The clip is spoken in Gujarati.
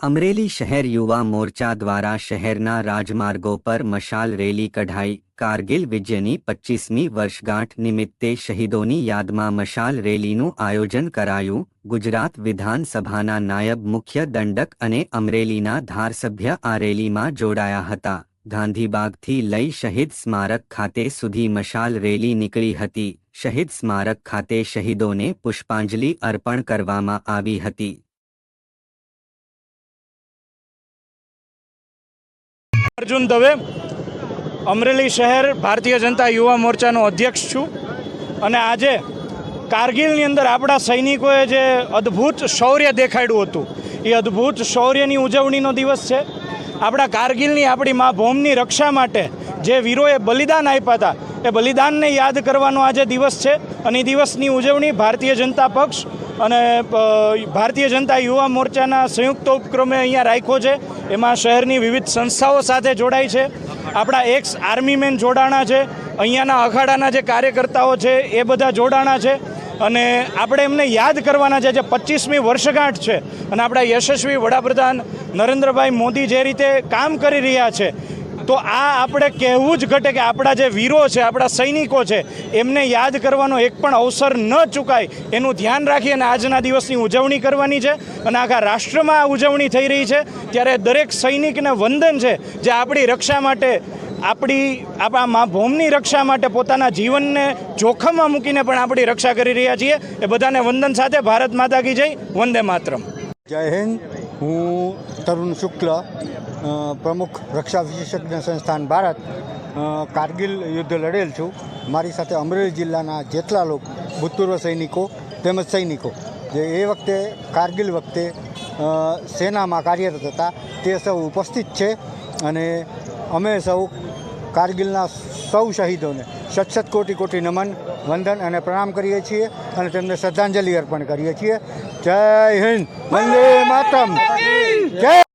અમરેલી શહેર યુવા મોરચા દ્વારા શહેરના રાજમાર્ગો પર મશાલ રેલી કઢાઈ. કારગિલ વિજયની પચ્ચીસમી વર્ષગાંઠ નિમિત્તે શહીદોની યાદમાં મશાલ રેલીનું આયોજન કરાયું. ગુજરાત વિધાનસભાના નાયબ મુખ્ય દંડક અને અમરેલીના ધારસભ્ય આ રેલીમાં જોડાયા હતા. ગાંધીબાગથી લઈ શહીદ સ્મારક ખાતે સુધી મશાલ રેલી નીકળી હતી. શહીદ સ્મારક ખાતે શહીદોને પુષ્પાંજલિ અર્પણ કરવામાં આવી હતી. અર્જુન દવે, અમરેલી શહેર ભારતીય જનતા યુવા મોરચાનો અધ્યક્ષ છું. અને આજે કારગિલની અંદર આપણા સૈનિકોએ જે અદ્ભુત શૌર્ય દેખાડ્યું હતું, એ અદ્ભુત શૌર્યની ઉજવણીનો દિવસ છે. આપણા કારગિલની આપણી મા ભૂમની રક્ષા માટે જે વીરોએ બલિદાન આપ્યા હતા, એ બલિદાનને યાદ કરવાનો આજે દિવસ છે અને એ દિવસની ઉજવણી ભારતીય જનતા પક્ષ અને ભારતીય જનતા યુવા મોરચાના સંયુક્ત ઉપક્રમે અહીંયા રાખ્યો છે. એમાં શહેરની વિવિધ સંસ્થાઓ સાથે જોડાય છે. આપણા એક્સ આર્મીમેન જોડાણા છે. અહીંયાના અખાડાના જે કાર્યકર્તાઓ છે, એ બધા જોડાણા છે. અને આપણે એમને યાદ કરવાના છે, જે પચીસમી વર્ષગાંઠ છે. અને આપણા યશસ્વી વડાપ્રધાન નરેન્દ્રભાઈ મોદી જે રીતે કામ કરી રહ્યા છે તો આ આપણે કહેવું જ ઘટે કે આપણા જે વીરો છે, આપણા સૈનિકો છે, એમને યાદ કરવાનો એક પણ અવસર ન ચૂકાય. એનું ધ્યાન રાખી અને આજના દિવસની ઉજવણી કરવાની છે અને આખા રાષ્ટ્રમાં આ ઉજવણી થઈ રહી છે. ત્યારે દરેક સૈનિકને વંદન છે જે આપણી રક્ષા માટે, આપણી આપણા મા ભૂમની રક્ષા માટે પોતાના જીવનને જોખમમાં મૂકીને પણ આપણી રક્ષા કરી રહ્યા છીએ. એ બધાને વંદન સાથે ભારત માતા કી જય. વંદે માતરમ. જય હિન્દ. હું તરુણ શુક્લ પ્રમુખ રક્ષા વિશેષજ્ઞ સંસ્થાન ભારત કારગિલ યુદ્ધ લડેલ છું. મારી સાથે અમરેલી જિલ્લાના જેટલા લોકો, ભૂતપૂર્વ સૈનિકો તેમજ સૈનિકો, જે એ વખતે, કારગિલ વખતે સેનામાં કાર્યરત હતા, તે સૌ ઉપસ્થિત છે. અને અમે સૌ કારગિલના સૌ શહીદોને સતસત કોટી કોટી નમન, વંદન અને પ્રણામ કરીએ છીએ અને તેમને શ્રદ્ધાંજલિ અર્પણ કરીએ છીએ. જય હિન્દ. વંદે માતમ જય